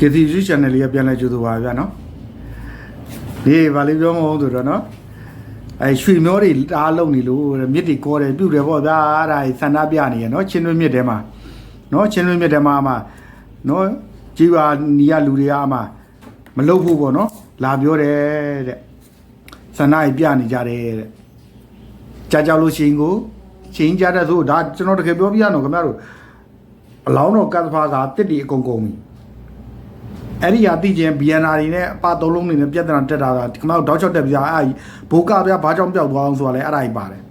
KCG channel လေးကပြန်လဲကြိုးဆိုပါဗျာနော်ဒီဗာလေးပြောမဟုတ်ဆိုတော့နော်အဲရွှေမျောတွေတားလုံနေလို့တဲ့မြစ်တွေကောတယ်ပြုတ်တယ်ပေါ့ဗျာအဲ့ဒါကြီးဆန္ဒပြနေရနော်ချင်းတွင်းမြစ်ထဲမှာနော်ချင်းတွင်းမြစ်ထဲမှာအမှနော်ကြီးပါနီးရလူတွေကအမှမလုတ်ဖို့ပေါ့နော်လာပြောတယ်တဲ့ဆန္ဒကြီးပြနေကြတယ်တဲ့ကြာကြောက်လို့ရှိရင်ကိုချင်းကြတဲ့ဆိုဒါကျွန်တော်တကယ်ပြောပြရအောင်ခင်ဗျားတို့အလောင်းတော်ကတ်ဖာကတစ်တီအကုန်ကုန်ပြီ အဲ့ဒီဟာသိချင်း BNR တွေနဲ့အပသုံးလုံးတွေနဲ့ပြဿနာတက်တာကခမောက်တောက်ချောက်တက်ပြအဲ့ဒီဘိုးကပြဘာကြောင့်ပျောက်သွားအောင်ဆိုတာလဲအဲ့ဒါကြီးပါတယ်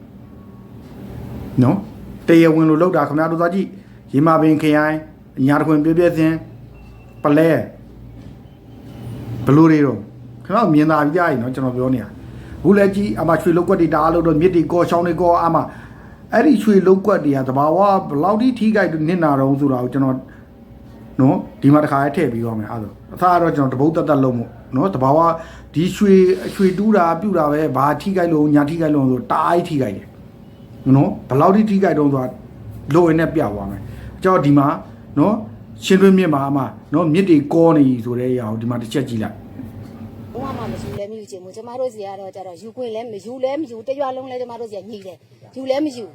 နော်တရဝင်လို့လောက်တာခမောက်တို့သားကြည့်ရေမာပင်ခရိုင်ညာတခွင်ပြပြစင်ပလဲဘလူတွေတော့ခမောက်မြင်သာပြကြရင်နော်ကျွန်တော်ပြောနေတာဘူးလဲကြည့်အမရွှေလောက်ကွက်တွေတအားလို့တော့မြစ်တွေကောချောင်းတွေကောအမအဲ့ဒီရွှေလောက်ကွက်တွေကတဘာဝဘလောက်ထိထိကြိုက်နစ်နာတော့ဆိုတာကိုကျွန်တော် နော်ဒီမှာတစ်ခါထည့်ပြီးတော့မယ်အဲ့ဒါအသားကတော့ကျွန်တော်တပုတ်တက်တက်လုံးမို့နော်တဘာဝဒီရွှေရွှေတူးတာပြူတာပဲဘာထိကြိုက်လို့ညာထိကြိုက်လို့ဆိုတားအိထိကြိုက်တယ်နော်ဘယ်လောက်ထိထိကြိုက်တော့ဆိုတာလိုရင်းနဲ့ပြသွားမယ်ကျွန်တော်ဒီမှာနော်ရှင်းတွင်းမြစ်မှာအမနော်မြစ်တွေကောနေပြီဆိုတဲ့အရာကိုဒီမှာတစ်ချက်ကြည့်လိုက်ဘုရားမှမယူလဲမယူချင်ဘူးကျမတို့စီကတော့ကြတော့ယူခွင့်လဲမယူလဲမယူတရွာလုံးလဲကျမတို့စီကညှိတယ်ယူလဲမယူ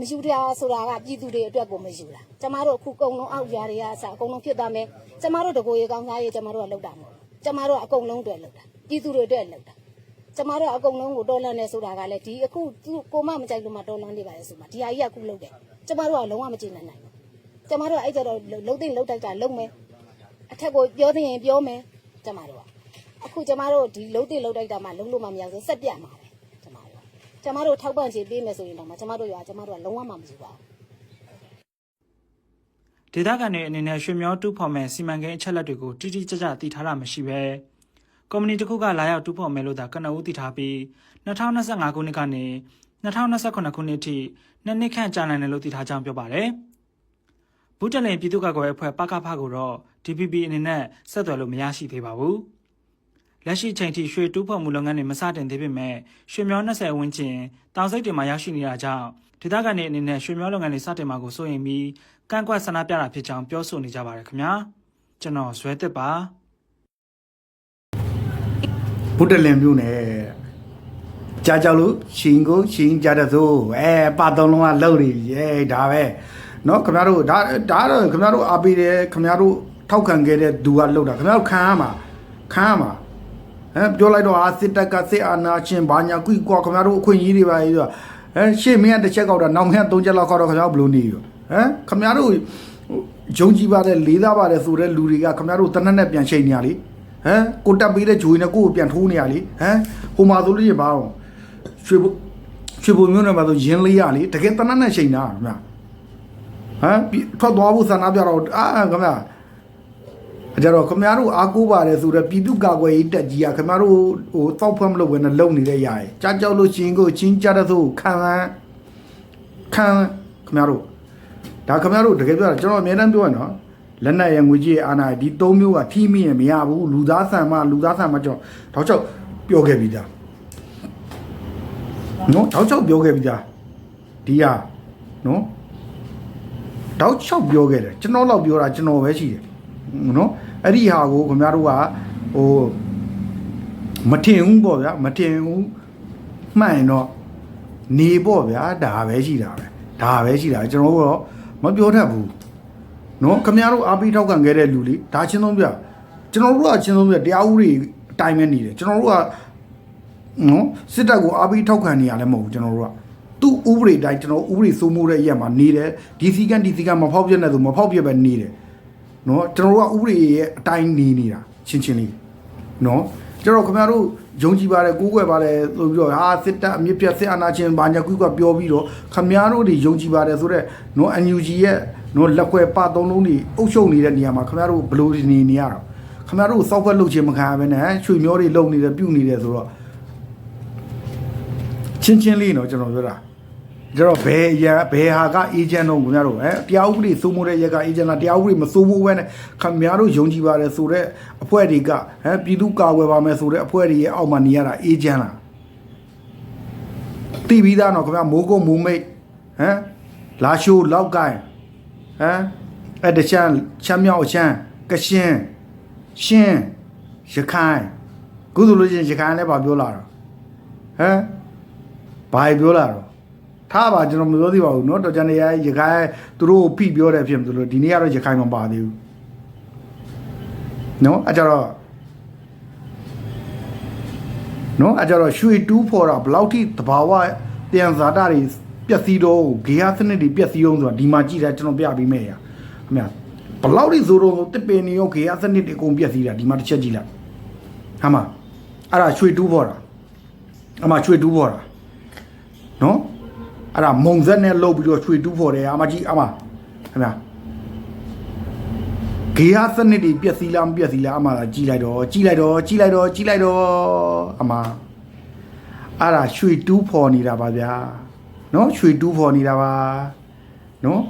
မယူတာဆိုတာကပြည်သူတွေအတွက်ကိုမယူတာကျမတို့အခုကုံလုံးအောက်ຢာတွေကအစအကုန်လုံးဖြစ်သွားမယ်ကျမတို့တကိုရေကောင်းသားရေကျမတို့ကလောက်တာမဟုတ်ကျမတို့ကအကုန်လုံးအတွက်လောက်တာပြည်သူတွေအတွက်လောက်တာကျမတို့အကုန်လုံးကိုတော်လန့်နေဆိုတာကလည်းဒီအခုသူကိုမမကြိုက်လို့မှတော်လန့်နေပါလေဆိုမှဒီဟာကြီးကအခုလောက်တယ်ကျမတို့ကလုံးဝမကြည့်နိုင်နိုင်ဘူးကျမတို့ကအဲ့ကြတော့လုံးသိမ့်လုံးတိုက်တာလုံးမယ်အထက်ကိုပြောသိရင်ပြောမယ်ကျမတို့ကအခုကျမတို့ဒီလုံးတင်လုံးတိုက်တာမှလုံးလို့မှမရဘူးဆက်ပြတ်မှာပဲကျမတို့ ကျမတို့ထောက်ပံ့ချေပေးမယ်ဆိုရင်တော့မှကျမတို့ရွာကျမတို့ကလုံးဝမှမယူပါဘူးဒေသခံတွေအနေနဲ့ရွှေမျောတူးဖော်မဲ့စီမံကိန်းအချက်လက်တွေကိုတိတိကျကျသိထားတာမရှိပဲကုမ္ပဏီတစ်ခုကလာရောက်တူးဖော်မယ်လို့သာကနဦးသိထားပြီး2025ခုနှစ်ကနေ2028ခုနှစ်အထိနှစ်နှစ်ခန့်ကြာနိုင်တယ်လို့သိထားကြောင်းပြောပါတယ်။ဘူးတလင်ပြည်သူ့ကာကွယ်ရေးအဖွဲ့ပကဖကိုတော့ DPP အနေနဲ့ဆက်သွယ်လို့မရရှိသေးပါဘူး။ လက်ရှိချိန်ထိရွှေတူးဖော်မှုလုပ်ငန်းတွေမစတင်သေးပေမဲ့ရွှေမျော20ဝန်းကျင်တောင်စိတ်တွေမှာရောက်ရှိနေတာကြောင့်ဒေသခံတွေအနေနဲ့ရွှေမျောလုပ်ငန်းတွေစတင်မှာကိုစိုးရိမ်ပြီးကန့်ကွက်ဆန္ဒပြတာဖြစ်ကြောင်းပြောဆိုနေကြပါတယ်ခင်ဗျာကျွန်တော်ဇွဲတစ်ပါ ဘုဒ္ဓလင်မြို့နယ်ကြာကြောက်လို့ရှင်ကိုရှင်ကြတဲ့သို့အဲပါသုံးလုံးကလှုပ်နေပြီအဲဒါပဲเนาะခင်ဗျားတို့ဒါဒါတော့ခင်ဗျားတို့အားပေးတယ်ခင်ဗျားတို့ထောက်ခံခဲ့တဲ့သူကလှုပ်တာခင်ဗျားတို့ခံရမှာခံရမှာ ဟမ်ပြောလိုက်တော့အာစစ်တပ်ကစစ်အာဏာရှင်ဘာညာကွိကွာခင်ဗျားတို့အခွင့်အရေးတွေပါကြီးဆိုတော့ဟမ်ရှေ့မင်းကတစ်ချက်ကောက်တာနောက်မင်းကသုံးချက်လောက်ကောက်တော့ခင်ဗျားတို့ဘယ်လိုနေရောဟမ်ခင်ဗျားတို့ယုံကြည်ပါတယ်လေးသားပါတယ်ဆိုတဲ့လူတွေကခင်ဗျားတို့တနက်နဲ့ပြန်ချိန်နေရလေဟမ်ကိုတက်ပေးတဲ့ဂျိုးနဲ့ကိုကိုပြန်ထိုးနေရလေဟမ်ဟိုမှာဆိုလို့ရပါအောင်ရွှေဘုရွှေဘုံမျိုးနဲ့မှာဆိုရင်းလေးရလေတကယ်တနက်နဲ့ချိန်တာခင်ဗျာဟမ်ပြီးထွက်သွားဖို့ဆန္ဒပြတော့အာခင်ဗျာအ ကြတော့ခင်ဗျားတို့အားကိုးပါတယ်ဆိုတော့ပြည်သူ့ကာကွယ်ရေးတက်ကြီးကခင်ဗျားတို့ဟိုတောက်ဖွဲ့မလို့ဘဲနဲ့လုံနေတဲ့ຢာရယ်ကြားကြောက်လို့ရှင်ကိုချင်းကြတဲ့သို့ခံခံခံခင်ဗျားတို့ဒါခင်ဗျားတို့တကယ်ပြောတာကျွန်တော်အများတမ်းပြောရနော်လက်နက်ရငွေကြီးအာနာဒီ၃မျိုးကထိမိရင်မရဘူးလူသားဆန်မှလူသားဆန်မှကျွန်တော်တောက်ချောက်ပြောခဲ့ပြီးသားနော်တောက်ချောက်ပြောခဲ့ပြီးသားဒီဟာနော်တောက်ချောက်ပြောခဲ့တယ်ကျွန်တော်တော့ပြောတာကျွန်တော်ပဲရှိတယ် နော်အဲ့ဒီဟာကိုခင်ဗျားတို့ကဟိုမထင်ဘူးပေါ့ဗျာမထင်ဘူးမှန်ရင်တော့နေပေါ့ဗျာဒါပဲရှိတာပဲဒါပဲရှိတာကျွန်တော်တို့တော့မပြောတတ်ဘူးနော်ခမရတို့အားပေးထောက်ခံခဲ့တဲ့လူလေဒါချင်းဆုံးပြကျွန်တော်တို့ကချင်းဆုံးပြတရားဥပဒေအတိုင်းပဲနေတယ်ကျွန်တော်တို့ကနော်စစ်တပ်ကိုအားပေးထောက်ခံနေရလဲမဟုတ်ဘူးကျွန်တော်တို့ကသူ့ဥပဒေအတိုင်းကျွန်တော်ဥပဒေစိုးမိုးတဲ့ရက်မှာနေတယ်ဒီစီကန်ဒီစီကန်မဖောက်ပြနဲ့ဆိုမဖောက်ပြပဲနေတယ် နော်ကျွန်တော်တို့ကဥပဒေရဲ့အတိုင်းနေနေတာချင်းချင်းလေးနော်ကျွန်တော်ခမရတို့ယုံကြည်ပါတယ်ကိုးကွယ်ပါတယ်ဆိုပြီးတော့ဟာစစ်တပ်အမြင့်ပြတ်စစ်အာဏာရှင်ဘာညာကွီကပြောပြီးတော့ခမရတို့တွေယုံကြည်ပါတယ်ဆိုတော့နော် NUG ရဲ့နော်လက်ခွဲပသုံးလုံးတွေအုပ်ချုပ်နေတဲ့နေရာမှာခမရတို့ဘယ်လိုနေနေရတော့ခမရတို့စောက်ခွက်လုပ်ခြင်းမခံရဘဲနဲ့ရွှေမျောတွေလုံနေတယ်ပြုတ်နေတယ်ဆိုတော့ချင်းချင်းလေးနော်ကျွန်တော်ပြောတာ ကျွန်တော်ဘယ်အရာဘယ်ဟာကအေဂျင့်တော့ခင်ဗျားတို့ဟဲ့တရားဥပဒေစိုးမိုးတဲ့ရက်ကအေဂျင့်လားတရားဥပဒေမစိုးမိုးဘဲနဲ့ခင်ဗျားတို့ယုံကြည်ပါတယ်ဆိုတော့အဖွဲ့တွေကဟဲ့ပြည်သူကာကွယ်ပါမယ်ဆိုတဲ့အဖွဲ့တွေရဲ့အောက်မှာနေရတာအေဂျင့်လားတိပြီးသားနော်ခင်ဗျာမိုးကုတ်မိုးမိတ်ဟမ်လာရှိုးလောက်ကိုင်းဟမ်အဲ့တချမ်းချမ်းမြောက်အချမ်းကရှင်းဟရှင်းရခိုင်ကုသလို့ချင်းရခိုင်လည်းဗာပြောလာတော့ဟမ်ဘာပြောလာတော့ ထားပါကျွန်တော်မပြောသေးပါဘူးเนาะတော်ကြနေရရခိုင်သူတို့ဖိပြောတယ်ဖြစ်မလို့ဒီနေ့ကတော့ရခိုင်မပါသေးဘူးเนาะအကြတော့เนาะအကြတော့ရွှေတူးဖော်တာဘယ်လောက်ထိတဘာဝတန်ဇာတာတွေပျက်စီးတော့ဂေယစနစ်တွေပျက်စီးအောင်ဆိုတာဒီမှာကြည့်တယ်ကျွန်တော်ပြပေးမယ်ရခင်ဗျာဘယ်လောက်ထိဆိုတော့တစ်ပင်နေရောဂေယစနစ်တွေအကုန်ပျက်စီးတာဒီမှာတစ်ချက်ကြည့်လိုက်ဟာမအဲ့ဒါရွှေတူးဖော်တာအမရွှေတူးဖော်တာနော် အဲ့ဒါမုံဆက်နဲ့လှုပ်ပြီးတော့ရွှေတူးဖော်တယ်အမကြီးအမခင်ဗျာဂေယစနစ်တွေပျက်စီးလားမပျက်စီးလားအမကကြည့်လိုက်တော့ကြည့်လိုက်တော့ကြည့်လိုက်တော့ကြည့်လိုက်တော့အမအဲ့ဒါရွှေတူးဖော်နေတာပါဗျာနော်ရွှေတူးဖော်နေတာပါနော်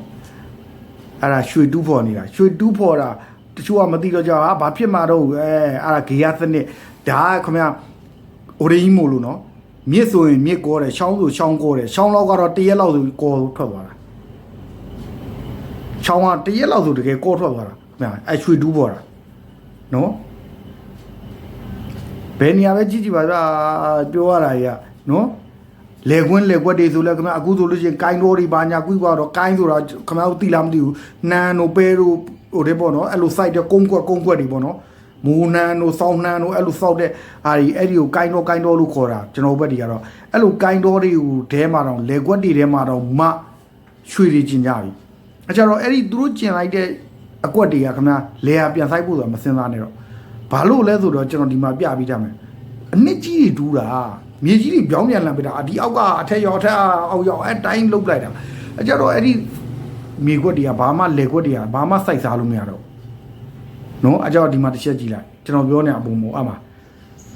အဲ့ဒါရွှေတူးဖော်နေတာရွှေတူးဖော်တာတချို့ကမသိတော့ကြဟာဘာဖြစ်မှာတော့အဲအဲ့ဒါဂေယစနစ်ဒါကခင်ဗျာအိုရင်းမို့လို့နော် မြစ်ဆိုရင်မြစ်ကောတယ်ရှောင်းဆိုရှောင်းကောတယ်ရှောင်းလောက်ကတော့တရက်လောက်ဆိုကောထွက်သွားတာရှောင်းကတရက်လောက်ဆိုတကယ်ကောထွက်သွားတာခင်ဗျာအဲရွှေတူးဖော်တာနော်ဘယ်နေရာပဲကြည့်ကြည့်ပါဗျာပြောရတာကြီးကနော်လေကွင်းလေကွက်တွေဆိုလဲခင်ဗျာအခုဆိုလို့ရှိရင်ကိုင်းတော်တွေဘာညာကွီးကွာတော့ကိုင်းဆိုတာခင်ဗျာတို့သိလားမသိဘူးနန်တို့ပဲတို့ဟိုတဲ့ပေါ့နော်အဲ့လို site တဲ့ကုန်းကွက်ကုန်းကွက်တွေပေါ့နော် မူနန်တို့စောင်းနန်တို့အဲ့လိုစောက်တဲ့ဟာဒီအဲ့ဒီကိုကိုင်းတော်ကိုင်းတော်လို့ခေါ်တာကျွန်တော်ဘက်တွေကတော့အဲ့လိုကိုင်းတော်တွေကိုတဲမှာတော့လေကွက်တွေထဲမှာတော့မရွှေတွေကျင်ကြပြီအကြတော့အဲ့ဒီသူတို့ကျင်လိုက်တဲ့အကွက်တွေကခင်ဗျာလေယာပြန်ဆိုင်ဖို့ဆိုတာမစင်စားနဲ့တော့ဘာလို့လဲဆိုတော့ကျွန်တော်ဒီမှာပြပြီးထားမယ်အနှစ်ကြီးတွေတူးတာမြေကြီးတွေပြောင်းပြန်လာပြတာဒီအောက်ကအထက်ရောအထက်အောက်ရောအဲတိုင်းလုတ်လိုက်တာအကြတော့အဲ့ဒီမြေခွက်တွေကဘာမှလေခွက်တွေကဘာမှစိုက်စားလို့မရတော့ နော်အကြတော့ဒီမှာတစ်ချက်ကြည့်လိုက်ကျွန်တော်ပြောနေအပုံမို့အမ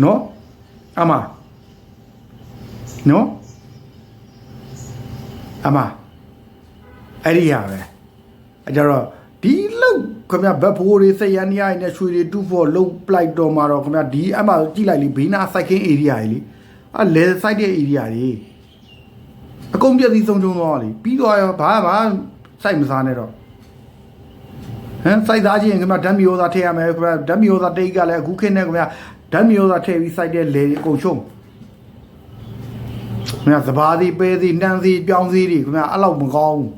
နော်အမနော်အမအဲ့ဒီရပဲအကြတော့ဒီလောက်ခင်ဗျဘက်ဖိုးတွေစက်ရန်နီယာနဲ့ရွှေတွေတူဖို့လုံပလိုက်တော့မှာတော့ခင်ဗျဒီအမကြည့်လိုက်လေဘေးနာစိုက်ကင်း area ကြီးလေအဲလဲစိုက်တဲ့ area ကြီးအကုန်ပြည့်စည်ဆုံးချုံသွားလေပြီးတော့ရောဘာမှစိုက်မစားနဲ့တော့ ဟမ်စိုက်သားချင်းခင်ဗျဓာတ်မီယောသာထည့်ရမယ်ခင်ဗျဓာတ်မီယောသာတိတ်ကလည်းအခုခင်းနေခင်ဗျဓာတ်မီယောသာထည့်ပြီးစိုက်တဲ့လေအကုန်ချုံခင်ဗျစဘာစီပဲစီနှမ်းစီပြောင်းစီတွေခင်ဗျအဲ့လောက်မကောင်းဘူး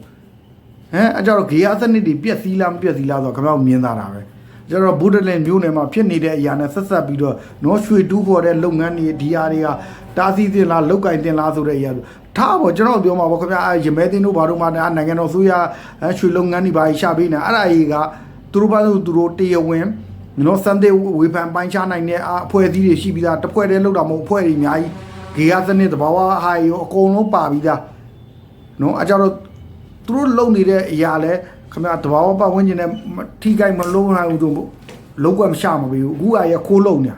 ဟမ်အကြတော့ဂေယစနစ်တွေပြက်စီးလားမပြက်စီးလားဆိုတော့ခင်ဗျားမြင်သာတာပဲ ကျတော့ဘုဒ္ဓလင်မျိုးနယ်မှာဖြစ်နေတဲ့အရာနဲ့ဆက်ဆက်ပြီးတော့နော်ရွှေတူးဖော်တဲ့လုပ်ငန်းတွေဒီဟာတွေကတားဆီးတင်လားလောက်ကင်တင်လားဆိုတဲ့အရာထားပေါ့ကျွန်တော်ပြောမှာပေါ့ခင်ဗျာအဲရမဲတင်တို့ဘာတို့မှလည်းနိုင်ငံတော်ဆိုရရွှေလုပ်ငန်းတွေဘာရှာပေးနေအဲ့ဒါကြီးကသူတို့ဘာလို့သူတို့တရားဝင်နော်စံတဲ့ဝေဖန်ပိုင်းခြားနိုင်တဲ့အဖွဲ့အစည်းတွေရှိပြီးသားတစ်ဖွဲ့တည်းလောက်တာမဟုတ်အဖွဲ့တွေအများကြီးဂေယစနစ်တဘာဝဟာရောအကုန်လုံးပါပြီးသားနော်အကြတော့သူတို့လုံနေတဲ့အရာလဲ ခင်ဗျာတဘာဝပတ်ဝန်းကျင်နဲ့ထိခိုက်မလုံးနိုင်ဘူးဆိုလုံးကွက်မရှာမပေးဘူးအခုကရခိုးလုံနေ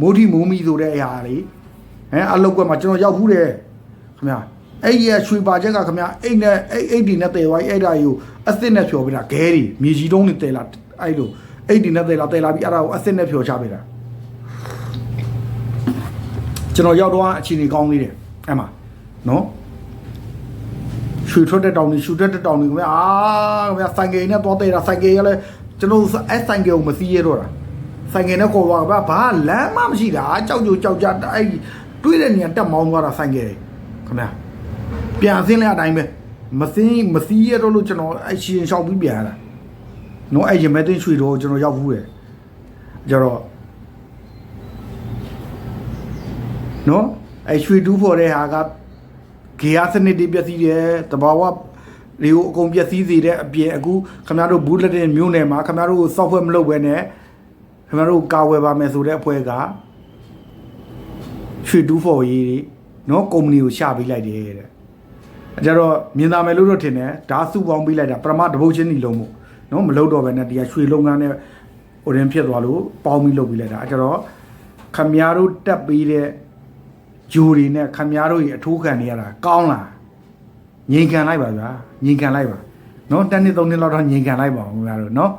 မိုးထီမိုးမီဆိုတဲ့အရာလေဟမ်အလုတ်ကွက်မှာကျွန်တော်ရောက်ဘူးတယ်ခင်ဗျာအဲ့ဒီရွှေပါချက်ကခင်ဗျာအိတ်နဲ့အိတ်အိတ်ဒီနဲ့တဲဝိုင်းအဲ့ဒါယူအစ်စ်နဲ့ဖြော်ပေးတာဂဲတွေမြေကြီးတုံးနဲ့တဲလာအဲ့လိုအိတ်ဒီနဲ့တဲလာတဲလာပြီးအဲ့ဒါကိုအစ်စ်နဲ့ဖြော်ချပေးတာကျွန်တော်ရောက်တော့အချိန်ကြီးကောင်းသေးတယ်အဲ့မှာနော် ရွှေထွက်တဲ့တောင်တွေရှူထွက်တဲ့တောင်တွေခင်ဗျာအာခင်ဗျာဆိုင်ကယ်နဲ့သွားတဲ့တာဆိုင်ကယ်ရလဲကျွန်တော်အဲဆိုင်ကယ်ကိုမစီးရတော့တာဆိုင်ကယ်နဲ့ခေါ်သွားဗျာဘာလမ်းမှမရှိတာကြောက်ကြကြောက်ကြအဲ့တွေးတဲ့နေရာတက်မောင်းသွားတာဆိုင်ကယ်ခင်ဗျာပြန်ဆင်းလဲအတိုင်းပဲမစင်းမစီးရတော့လို့ကျွန်တော်အဲ့ရှင်လျှောက်ပြီးပြန်လာနော်အဲ့ရမဲသိန်းရွှေတော့ကျွန်တော်ရောက်ဘူးတယ်ကြတော့နော်အဲ့ရွှေတူးဖို့တဲ့ဟာက ဂေယစနစ်တွေပျက်စီးတယ်တဘာဝတွေကိုအကုန်ပျက်စီးစေတဲ့အပြင်အခုခင်ဗျားတို့ဘူးလက်တဲ့မြို့နယ်မှာခင်ဗျားတို့ software မလုပ်ဘဲနဲ့ခင်ဗျားတို့ကာဝယ်ပါမယ်ဆိုတဲ့အဖွဲ့ကရွှေတူးဖို့ရေးတွေနော်ကုမ္ပဏီကိုရှာပေးလိုက်တယ်တဲ့အဲကြတော့မြင်သာမယ်လို့တော့ထင်တယ်ဒါစုပေါင်းပေးလိုက်တာပရမတပုတ်ချင်းညီလုံးမို့နော်မလုပ်တော့ဘဲနဲ့ဒီကရွှေလုံးကန်းနဲ့ဟိုရင်ဖြစ်သွားလို့ပေါင်းပြီးလုပ်ပေးလိုက်တာအဲကြတော့ခင်ဗျားတို့တက်ပေးတဲ့ ဂျူတွေနဲ့ခမများတို့ကြီးအထိုးခံနေရတာကောင်းလားငြိမ်ခံလိုက်ပါဗျာငြိမ်ခံလိုက်ပါနော်တန်းနှစ်သုံးနှစ်လောက်တော့ငြိမ်ခံလိုက်ပါဦးခင်ဗျားတို့နော်